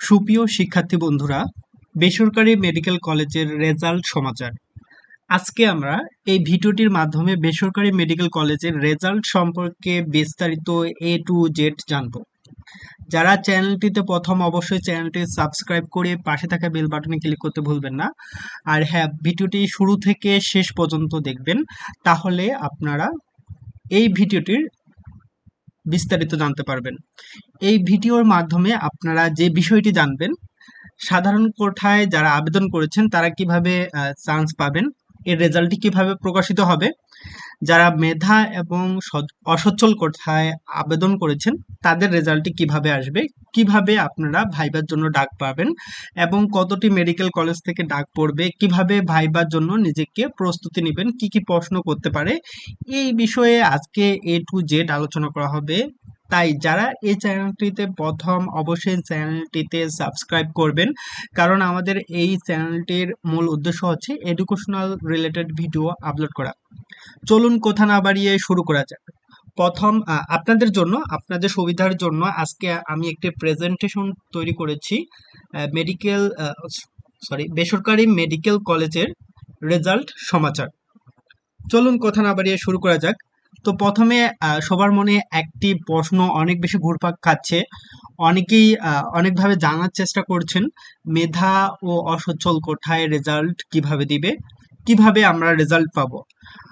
সুপ্রিয় শিক্ষার্থী বন্ধুরা, বেসরকারি মেডিকেল কলেজের রেজাল্ট সমাচার। আজকে আমরা এই ভিডিওটির মাধ্যমে বেসরকারি মেডিকেল কলেজের রেজাল্ট সম্পর্কে বিস্তারিত এ টু জেড জানব। যারা চ্যানেলটিতে প্রথম, অবশ্যই চ্যানেলটি সাবস্ক্রাইব করে পাশে থাকা বেল বাটনে ক্লিক করতে ভুলবেন না। আর হ্যাঁ ভিডিওটি শুরু থেকে শেষ পর্যন্ত দেখবেন। তাহলে আপনারা এই ভিডিওটির বিস্তারিত জানতে পারবেন। এই ভিডিওর মাধ্যমে আপনারা যে বিষয়টি জানবেন, সাধারণ কোঠায় যারা আবেদন করেছেন, তারা কীভাবে চান্স পাবেন, এর রেজাল্টটি কীভাবে প্রকাশিত হবে যারা মেধা এবং অসচ্ছল কোঠায় আবেদন করেছেন, তাদের রেজাল্টটি কীভাবে আসবে? কীভাবে আপনারা ভাইবার জন্য ডাক পাবেন? এবং কতটি মেডিকেল কলেজ থেকে ডাক পড়বে? কীভাবে ভাইবার জন্য নিজেকে প্রস্তুতি নেবেন? কি কি প্রশ্ন করতে পারে? এই বিষয়ে আজকে এ টু জেড আলোচনা করা হবে। তাই যারা এই চ্যানেলটিতে প্রথম, অবশ্যই চ্যানেলটিতে সাবস্ক্রাইব করবেন। কারণ আমাদের এই চ্যানেলটির মূল উদ্দেশ্য হচ্ছে এডুকেশনাল রিলেটেড ভিডিও আপলোড করা। চলুন কথা না বাড়িয়ে শুরু করা যাক। প্রথম আপনাদের জন্য, আপনাদের সুবিধার জন্য আজকে আমি একটি প্রেজেন্টেশন তৈরি করেছি মেডিকেল সরি বেসরকারি মেডিকেল কলেজের রেজাল্ট সমাচার। চলুন কথা না বাড়িয়ে শুরু করা যাক। তো প্রথমে সবার মনে একটি প্রশ্ন অনেক বেশি ঘুরপাক খাচ্ছে, অনেকেই অনেকভাবে জানার চেষ্টা করছেন, মেধা ও অসচ্ছল কোঠায় রেজাল্ট কীভাবে দিবে, কীভাবে আমরা রেজাল্ট পাবো?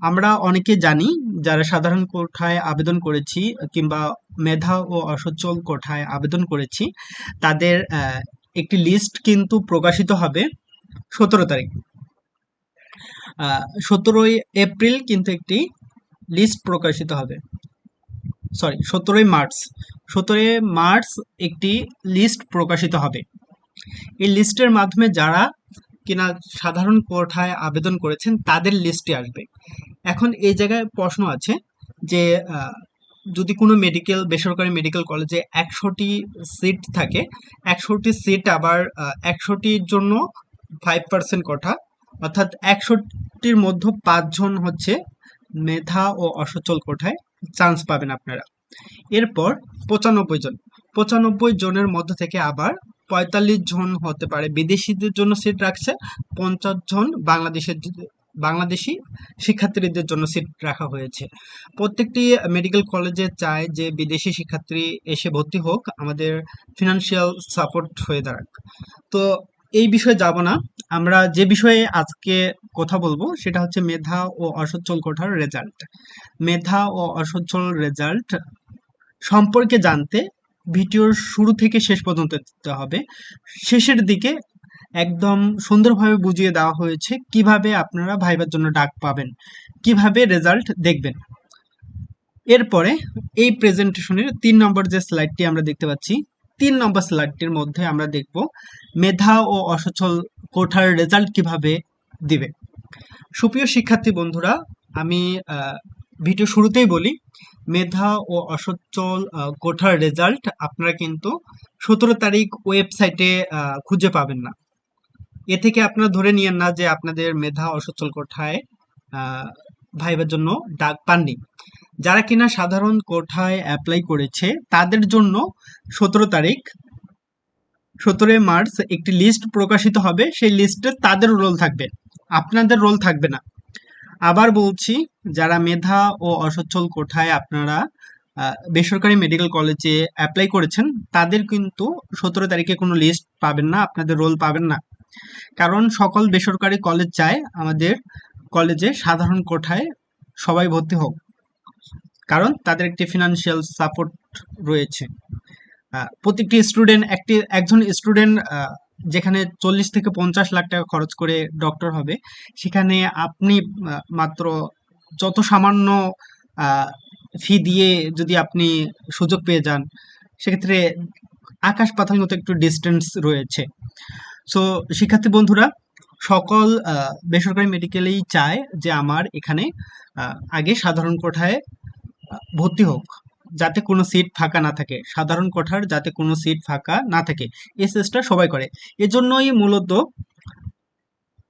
আমরা অনেকে জানি যারা সাধারণ কোঠায় আবেদন করেছি কিংবা মেধা ও অসচ্ছল কোঠায় আবেদন করেছি, তাদের একটি লিস্ট কিন্তু প্রকাশিত হবে সতেরো তারিখ। সতেরোই এপ্রিল কিন্তু একটি লিস্ট প্রকাশিত হবে। সরি সতেরোই মার্চ। সতেরোই মার্চ একটি লিস্ট প্রকাশিত হবে। এই লিস্টের মাধ্যমে যারা কিনা সাধারণ কোঠায় আবেদন করেছেন তাদের লিস্টে আসবে। এখন এই জায়গায় প্রশ্ন আছে যে যদি কোনো মেডিকেল বেসরকারি মেডিকেল কলেজে একশোটি সিট থাকে, একশোটি সিট আবার একশোটির জন্য ফাইভ পার্সেন্ট কোঠা, অর্থাৎ একশোটির মধ্যে পাঁচজন হচ্ছে মেধা ও অসচল কোঠায় চান্স পাবেন আপনারা। এরপর পঁচানব্বই জন। পঁচানব্বই জনের মধ্য থেকে আবার পঁয়তাল্লিশ জন হতে পারে। বিদেশিদের জন্য সিট রাখছে পঞ্চাশ জন, বাংলাদেশের বাংলাদেশি শিক্ষার্থীদের জন্য সিট রাখা হয়েছে। প্রত্যেকটি মেডিকেল কলেজে চায় যে বিদেশি শিক্ষার্থী এসে ভর্তি হোক, আমাদের ফিনান্সিয়াল সাপোর্ট হয়ে দাঁড়াক। তো এই বিষয়ে যাব না। আমরা যে বিষয়ে আজকে কথা বলব, সেটা হচ্ছে মেধা ও অসচ্ছল কোঠার রেজাল্ট মেধা ও অসচ্ছল রেজাল্ট সম্পর্কে জানতে ভিডিওর শুরু থেকে শেষ পর্যন্ত দিতে হবে। শেষের দিকে একদম সুন্দরভাবে বুঝিয়ে দেওয়া হয়েছে কীভাবে আপনারা ভাইবার জন্য ডাক পাবেন, কীভাবে রেজাল্ট দেখবেন। এরপরে এই প্রেজেন্টেশনের তিন নম্বর যে স্লাইডটি আমরা দেখতে পাচ্ছি, তিন নম্বর স্লাইডটির মধ্যে আমরা দেখব মেধা ও অসচ্ছল কোঠার রেজাল্ট কীভাবে দিবে। সুপ্রিয় শিক্ষার্থী বন্ধুরা, আমি ভিডিও শুরুতেই বলি মেধা ও অসচ্ছল কোঠার রেজাল্ট আপনারা কিন্তু সতেরো তারিখ ওয়েবসাইটে খুঁজে পাবেন না। এ থেকে আপনারা ধরে নিয়েন না যে আপনাদের মেধা অসচ্ছল কোঠায় ভাইবার জন্য ডাক পাননি। যারা কিনা সাধারণ কোঠায় অ্যাপ্লাই করেছে, তাদের জন্য সতেরো তারিখ, সতেরোই মার্চ একটি লিস্ট প্রকাশিত হবে। সেই লিস্টে তাদের রোল থাকবে। আপনাদের রোল থাকবে না। আবার বলছি, যারা মেধা ও অসচ্ছল কোঠায় আপনারা বেসরকারি মেডিকেল কলেজে অ্যাপ্লাই করেছেন, তাদের কিন্তু সতেরো তারিখে কোনো লিস্ট পাবেন না, আপনাদের রোল পাবেন না। কারণ সকল বেসরকারি কলেজ চায় আমাদের কলেজে সাধারণ কোঠায় সবাই ভর্তি হোক। কারণ তাদের একটি ফিনান্সিয়াল সাপোর্ট রয়েছে। প্রত্যেকটি স্টুডেন্ট একটি, একজন স্টুডেন্ট যেখানে চল্লিশ থেকে পঞ্চাশ লাখ টাকা খরচ করে ডক্টর হবে, সেখানে আপনি মাত্র যত সামান্য ফি দিয়ে যদি আপনি সুযোগ পেয়ে যান, সেক্ষেত্রে আকাশ পাতাল মতো একটু ডিস্টেন্স রয়েছে। সো শিক্ষার্থী বন্ধুরা, সকল বেসরকারি মেডিকেলেই চায় যে আমার এখানে আগে সাধারণ কোঠায় ভর্তি হোক। যাতে কোনো সিট ফাঁকা না থাকে। সাধারণ কোঠার যাতে কোনো সিট ফাঁকা না থাকে। এই চেষ্টা সবাই করে। এজন্যই মূলত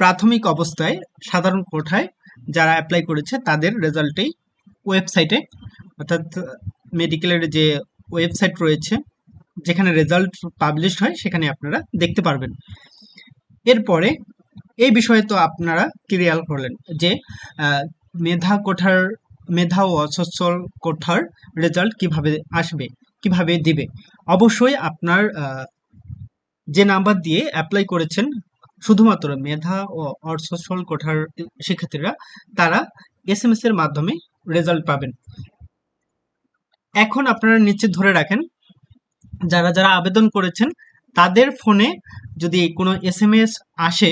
প্রাথমিক অবস্থায় সাধারণ কোঠায় যারা অ্যাপ্লাই করেছে, তাদের রেজাল্টেই ওয়েবসাইটে অর্থাৎ মেডিকেলের যে ওয়েবসাইট রয়েছে, যেখানে রেজাল্ট পাবলিশড হয়, সেখানে আপনারা দেখতে পারবেন। এরপরে এই বিষয়ে তো আপনারা ক্লিয়ার করলেন যে মেধা কোঠার মেধা ও অসচ্ছল কোঠার রেজাল্ট কীভাবে আসবে, কীভাবে দিবে? অবশ্যই আপনার যে নাম্বার দিয়ে অ্যাপ্লাই করেছেন, শুধুমাত্র মেধা ও অসচ্ছল কোঠার শিক্ষার্থীরা, তারা এস এম এস এর মাধ্যমে রেজাল্ট পাবেন। এখন আপনারা নিশ্চিত ধরে রাখেন, যারা যারা আবেদন করেছেন, তাদের ফোনে যদি কোনো এস এম এস আসে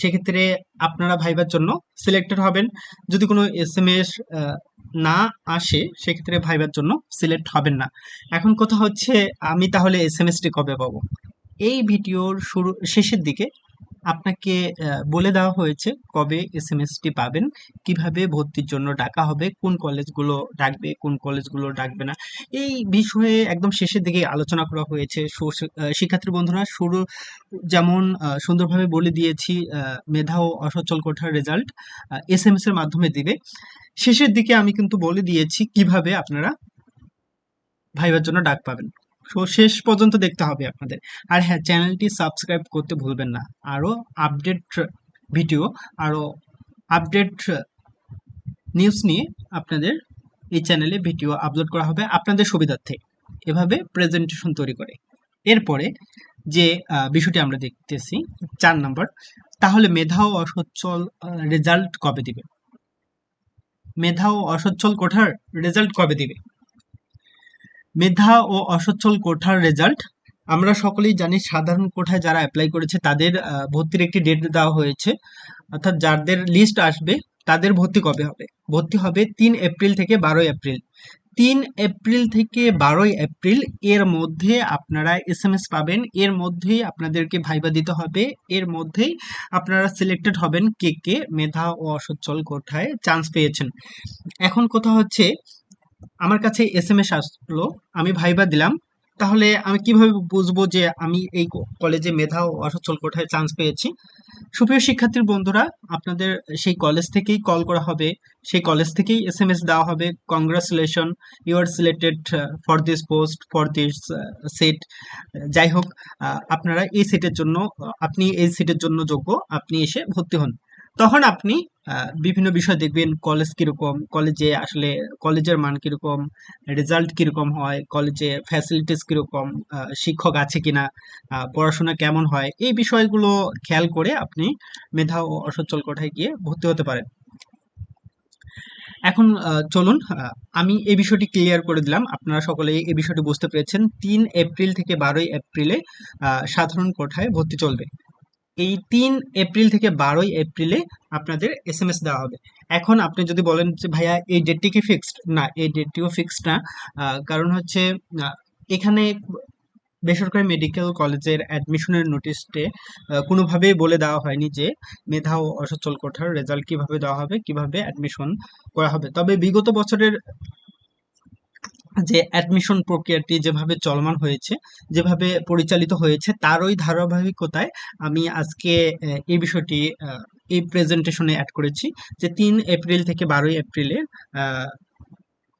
সেক্ষেত্রে আপনারা ভাইবার জন্য সিলেক্টেড হবেন। যদি কোনো এস এম এস না আসে, সেক্ষেত্রে ভাইবার জন্য সিলেক্ট হবেন না। এখন কথা হচ্ছে, আমি তাহলে এস এম এসটি কবে পাবো? এই ভিডিওর শুরু, শেষের দিকে আপনাকে বলে দেওয়া হয়েছে কবে এস এম এসটি পাবেন, কীভাবে ভর্তির জন্য ডাকা হবে, কোন কলেজগুলো ডাকবে, কোন কলেজগুলো ডাকবে না। এই বিষয়ে একদম শেষের দিকে আলোচনা করা হয়েছে। শিক্ষার্থী বন্ধুরা, শুরু, যেমন সুন্দরভাবে বলে দিয়েছি মেধা ও অসচ্ছল কোঠার রেজাল্ট এস এম এস এর মাধ্যমে দিবে। শেষের দিকে আমি কিন্তু বলে দিয়েছি কীভাবে আপনারা ভাইবার জন্য ডাক পাবেন। তো শেষ পর্যন্ত দেখতে হবে আপনাদের। আর হ্যাঁ চ্যানেলটি সাবস্ক্রাইব করতে ভুলবেন না। আরও আপডেট ভিডিও আরও আপডেট নিউজ নিয়ে আপনাদের এই চ্যানেলে ভিডিও আপলোড করা হবে আপনাদের সুবিধার্থে। এভাবে প্রেজেন্টেশন তৈরি করে। এরপরে যে বিষয়টি আমরা দেখতেছি, চার নম্বর তাহলে মেধা ও অসচ্ছল রেজাল্ট কবে দিবে? মেধা ও অসচ্ছল কোঠার রেজাল্ট কবে দিবে? মেধা ও অসচ্ছল কোঠার রেজাল্ট আমরা সকলেই জানি সাধারণ কোঠায় যারা অ্যাপ্লাই করেছে, তাদের ভর্তির একটি ডেট দেওয়া হয়েছে। অর্থাৎ যাদের লিস্ট আসবে, তাদের ভর্তি কবে হবে? ভর্তি হবে তিন এপ্রিল থেকে বারোই এপ্রিল। তিন এপ্রিল থেকে বারোই এপ্রিল, এর মধ্যে আপনারা এস এম এস পাবেন। এর মধ্যেই আপনাদেরকে ভাইবা দিতে হবে। এর মধ্যেই আপনারা সিলেক্টেড হবেন কে কে মেধা ও অসচ্ছল কোঠায় চান্স পেয়েছেন। এখন কথা হচ্ছে আমার কাছে এস এম এস আসলো, আমি ভাইবা দিলাম। তাহলে আমি কীভাবে বুঝব যে আমি এই কলেজে মেধা ও অসচ্ছল কোঠায় চান্স পেয়েছি? সুপ্রিয় শিক্ষার্থীর বন্ধুরা, আপনাদের সেই কলেজ থেকেই কল করা হবে। সেই কলেজ থেকেই এস এম এস দেওয়া হবে। Congratulation you are selected for this post for this seat যাই হোক আপনারা এই সিটের জন্য, আপনি এই সিটের জন্য যোগ্য, আপনি এসে ভর্তি হন। তখন আপনি বিভিন্ন বিষয় দেখবেন কলেজ কীরকম কলেজে আসলে কলেজের মান কীরকম রেজাল্ট কীরকম হয় কলেজে ফ্যাসিলিটিস কীরকম শিক্ষক আছে কিনা পড়াশোনা কেমন হয়, এই বিষয়গুলো খেয়াল করে আপনি মেধা ও অসচ্ছল কোঠায় গিয়ে ভর্তি হতে পারেন। এখন চলুন আমি এই বিষয়টি ক্লিয়ার করে দিলাম। আপনারা সকলে এই বিষয়টি বুঝতে পেরেছেন। তিন এপ্রিল থেকে বারোই এপ্রিলে সাধারণ কোঠায় ভর্তি চলবে। এই তিন এপ্রিল থেকে বারোই এপ্রিলে আপনাদের এস এম এস দেওয়া হবে। এখন আপনি যদি বলেন যে, ভাইয়া, এই ডেটটি কি ফিক্সড না, এই ডেটটিও ফিক্সড না। কারণ হচ্ছে এখানে বেসরকারি মেডিকেল কলেজের অ্যাডমিশনের নোটিশে কোনোভাবেই বলে দেওয়া হয়নি যে, মেধা ও অসচ্ছল কোঠার রেজাল্ট কীভাবে দেওয়া হবে, কীভাবে অ্যাডমিশন করা হবে। তবে বিগত বছরের যে অ্যাডমিশন প্রক্রিয়াটি যেভাবে চলমান হয়েছে, যেভাবে পরিচালিত হয়েছে, তারই ধারাবাহিকতায় আমি আজকে এই বিষয়টি এই প্রেজেন্টেশনে অ্যাড করেছি যে তিন এপ্রিল থেকে বারোই এপ্রিলে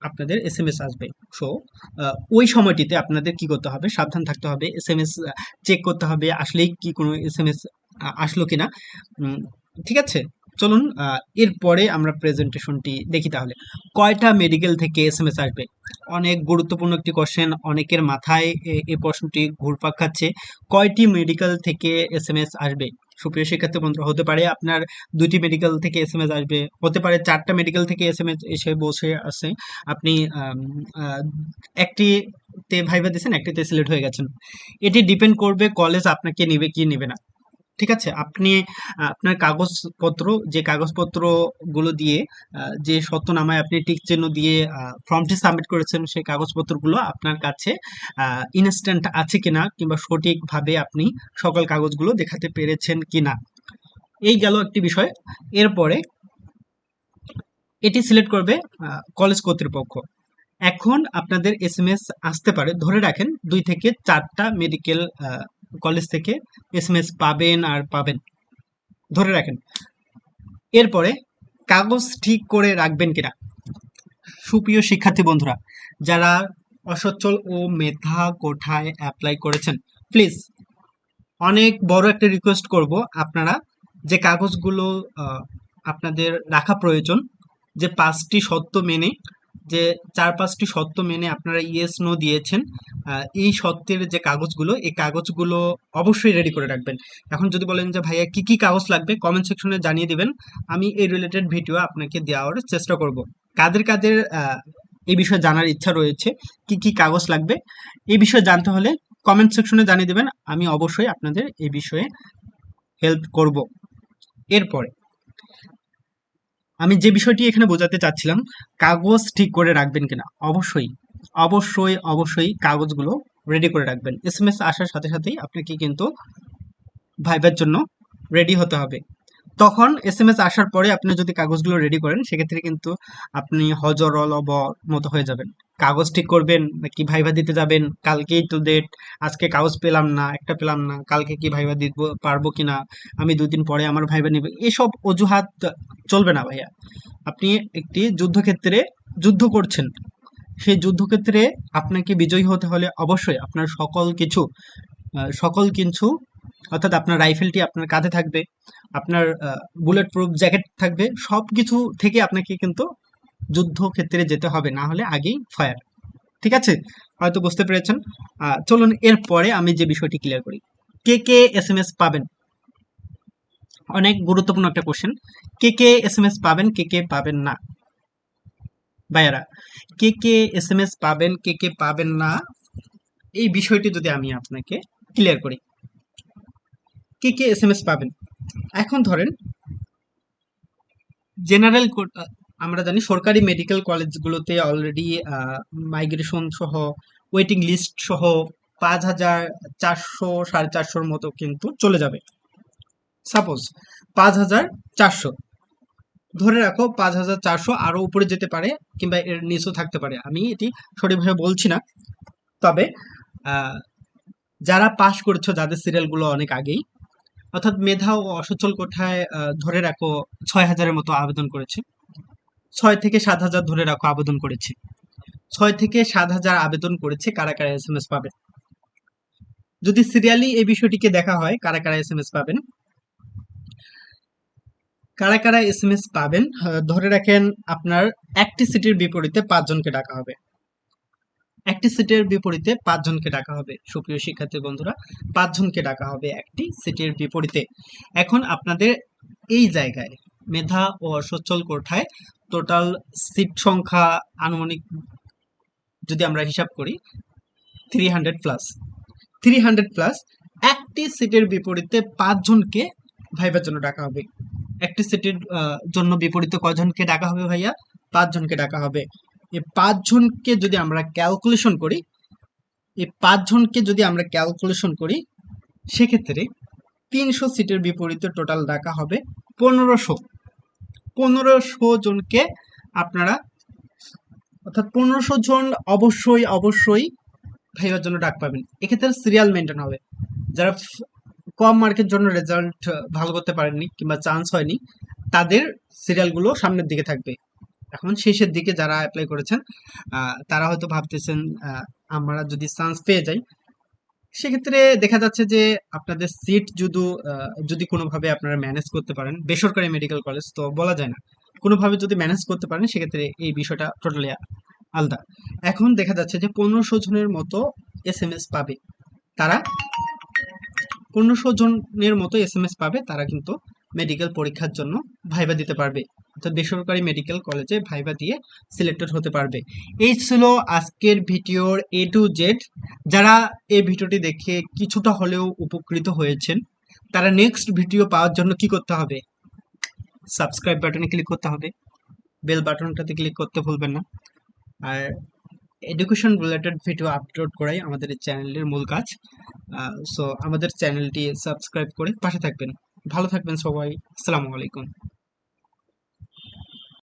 আপনাদের এস এম এস আসবে। সো ওই সময়টিতে আপনাদের কি করতে হবে? সাবধান থাকতে হবে এস এম এস চেক করতে হবে আসলেই কি কোনো এস এম এস আসলো কিনা। ঠিক আছে? চলুন এরপরে আমরা প্রেজেন্টেশনটি দেখি তাহলে। কয়টা মেডিকেল থেকে এস এম এস আসবে? অনেক গুরুত্বপূর্ণ একটি কোশ্চেন অনেকের মাথায় এই প্রশ্নটি ঘুরপাক খাচ্ছে। কয়টি মেডিকেল থেকে এস এম এস আসবে? সুপ্রিয় শিক্ষার্থী বন্ধুরা হতে পারে আপনার দুটি মেডিকেল থেকে এস এম এস আসবে হতে পারে চারটা মেডিকেল থেকে এস এম এস এসে বসে আছে। আপনি আম, আহ, একটিতে ভাইবা দিয়েছেন একটিতে সিলেক্ট হয়ে গেছেন। এটি ডিপেন্ড করবে কলেজ আপনাকে নেবে কি নেবে না। ঠিক আছে? আপনি আপনার কাগজপত্র, যে কাগজপত্রগুলো দিয়ে যে সত্যনামায় আপনি টিক চিহ্ন দিয়ে ফর্মটি সাবমিট করেছেন, সেই কাগজপত্রগুলো আপনার কাছে ইনস্ট্যান্ট আছে কিনা কিংবা সঠিকভাবে আপনি সকল কাগজগুলো দেখাতে পেরেছেন কিনা? এই গেল একটি বিষয়। এরপরে, এটি সিলেক্ট করবে কলেজ কর্তৃপক্ষ। এখন আপনাদের এস এম এস আসতে পারে। ধরে রাখেন, দুই থেকে চারটা মেডিকেল কলেজ থেকে এস এম এস পাবেন আর পাবেন। ধরে রাখেন। এরপরে কাগজ ঠিক করে রাখবেন কিনা? সুপ্রিয় শিক্ষার্থী বন্ধুরা, যারা অসচ্ছল ও মেধা কোঠায় অ্যাপ্লাই করেছেন প্লিজ অনেক বড় একটা রিকোয়েস্ট করব আপনারা যে কাগজগুলো আপনাদের রাখা প্রয়োজন, যে পাঁচটি সত্য মেনে যে চার পাঁচটি সত্য মেনে আপনারা ইয়েস নো দিয়েছেন এই সত্যের যে কাগজগুলো, এই কাগজগুলো অবশ্যই রেডি করে রাখবেন। এখন যদি বলেন যে, ভাইয়া, কি কি কাগজ লাগবে? কমেন্ট সেকশনে জানিয়ে দিবেন। আমি এই রিলেটেড ভিডিও আপনাকে দেওয়ার চেষ্টা করব। কাদের কাদের এই বিষয়ে জানার ইচ্ছা রয়েছে, কি কি কাগজ লাগবে, এই বিষয়ে জানতে হলে কমেন্ট সেকশনে জানিয়ে দেবেন। আমি অবশ্যই আপনাদের এই বিষয়ে হেল্প করব। এরপরে আমি যে বিষয়টি এখানে বোঝাতে চাচ্ছিলাম, কাগজ ঠিক করে রাখবেন কিনা? অবশ্যই। অবশ্যই অবশ্যই কাগজগুলো রেডি করে রাখবেন। এস এম এস আসার সাথে সাথেই আপনাকে কিন্তু ভাইবার জন্য রেডি হতে হবে। তখন এস এম এস আসার পরে আপনি যদি কাগজগুলো রেডি করেন, সেক্ষেত্রে কিন্তু আপনি হজরল অব মতো হয়ে যাবেন। কাগজ ঠিক করবেন, কি ভাইভা দিতে যাবেন, কালকেই তো ডেট আজকে কাগজ পেলাম না, একটা পেলাম না, কালকে কি ভাইভা দিব, পারব কিনা, আমি দুদিন পরে আমার ভাইভা নিবে, এসব অজুহাত চলবে না ভাইয়া। আপনি একটি যুদ্ধক্ষেত্রে যুদ্ধ করছেন। সেই যুদ্ধক্ষেত্রে আপনাকে বিজয়ী হতে হলে অবশ্যই আপনার সকল কিছু সকল কিছু অর্থাৎ আপনার রাইফেলটি আপনার কাঁধে থাকবে, আপনার বুলেট প্রুফ জ্যাকেট থাকবে সব কিছু থেকে আপনাকে কিন্তু যুদ্ধক্ষেত্রে যেতে হবে, না হলে আগেই ফায়ার ঠিক আছে? হয়তো বুঝতে পেরেছেন? চলুন এরপরে আমি যে বিষয়টি ক্লিয়ার করি। কে কে এস এম এস পাবেন? অনেক গুরুত্বপূর্ণ একটা কোশ্চেন কে কে এস এম এস পাবেন, কে কে পাবেন না? ভাইয়ারা, কে কে এস এম এস পাবেন, কে কে পাবেন না? এই বিষয়টি যদি আমি আপনাকে ক্লিয়ার করি। কে কে এস এম এস পাবেন? এখন ধরেন জেনারেল আমরা জানি সরকারি মেডিকেল কলেজগুলোতে অলরেডি মাইগ্রেশন সহ ওয়েটিং লিস্ট সহ পাঁচ হাজার চারশো সাড়ে চারশোর মতো কিন্তু চলে যাবে। সাপোজ পাঁচ হাজার চারশো। ধরে রাখো পাঁচ হাজার চারশো আরও উপরে যেতে পারে কিংবা এর নিচেও থাকতে পারে। আমি এটি সঠিকভাবে বলছি না। তবে যারা পাশ করেছ, যাদের সিরিয়ালগুলো অনেক আগেই অর্থাৎ মেধা ও অসচ্ছল কোঠায় ধরে রাখো ছয় হাজারের মতো আবেদন করেছে। ছয় থেকে সাত হাজার ধরে রাখো আবেদন করেছে। ছয় থেকে সাত হাজার আবেদন করেছে, কারা কারা এস এম এস পাবেন? যদি সিরিয়ালি এই বিষয়টিকে দেখা হয়, কারা কারা এস এম এস পাবেন? কারা কারা এস এম এস পাবেন? ধরে রাখেন আপনার একটি সিটির বিপরীতে পাঁচজনকে ডাকা হবে। একটি সিটের বিপরীতে পাঁচজনকে ডাকা হবে। সুপ্রিয় শিক্ষার্থী বন্ধুরা, পাঁচজনকে ডাকা হবে একটি সিটের বিপরীতে। এখন আপনাদের এই জায়গায় মেধা ও সচ্ছল কোঠায় টোটাল সিট সংখ্যা আনুমানিক যদি আমরা হিসাব করি three hundred plus three hundred plus একটি সিটের বিপরীতে পাঁচজনকে ভাইবার জন্য ডাকা হবে। একটি সিটের জন্য বিপরীতে কয়জনকে ডাকা হবে ভাইয়া? পাঁচজনকে ডাকা হবে। এই পাঁচজনকে যদি আমরা ক্যালকুলেশন করি, এই পাঁচজনকে যদি আমরা ক্যালকুলেশন করি, সেক্ষেত্রে তিনশো সিটের বিপরীতে টোটাল ডাকা হবে পনেরোশো। পনেরোশো জনকে আপনারা, অর্থাৎ পনেরোশো জন অবশ্যই অবশ্যই ভাইবার জন্য ডাক পাবেন। এক্ষেত্রে সিরিয়াল মেনটেন হবে। যারা কম মার্কের জন্য রেজাল্ট ভালো করতে পারেননি কিংবা চান্স হয়নি, তাদের সিরিয়ালগুলো সামনের দিকে থাকবে। এখন শেষের দিকে যারা অ্যাপ্লাই করেছেন তারা হয়তো ভাবতেছেন আমরা যদি চান্স পেয়ে যাই, সেক্ষেত্রে দেখা যাচ্ছে যে আপনাদের সিট যদি যদি কোনোভাবে আপনারা ম্যানেজ করতে পারেন, বেসরকারি মেডিকেল কলেজ তো বলা যায় না, কোনোভাবে যদি ম্যানেজ করতে পারেন, সেক্ষেত্রে এই বিষয়টা টোটালি আলাদা। এখন দেখা যাচ্ছে যে পনেরোশো জনের মতো এস এম এস পাবে, তারা পনেরোশো জনের মতো এস এম এস পাবে, তারা কিন্তু মেডিকেল পরীক্ষার জন্য ভাইবা দিতে পারবে। অর্থাৎ বেসরকারি মেডিকেল কলেজে ভাইবা দিয়ে সিলেক্টেড হতে পারবে। এই ছিল আজকের ভিডিওর এ টু জেড যারা এই ভিডিওটি দেখে কিছুটা হলেও উপকৃত হয়েছেন, তারা নেক্সট ভিডিও পাওয়ার জন্য কি করতে হবে? সাবস্ক্রাইব বাটনে ক্লিক করতে হবে। বেল বাটনটাতে ক্লিক করতে ভুলবেন না। আর এডুকেশন রিলেটেড ভিডিও আপলোড করাই আমাদের এই চ্যানেলের মূল কাজ। সো আমাদের চ্যানেলটি সাবস্ক্রাইব করে পাশে থাকবেন। ভালো থাকবেন সবাই। আসসালামু আলাইকুম।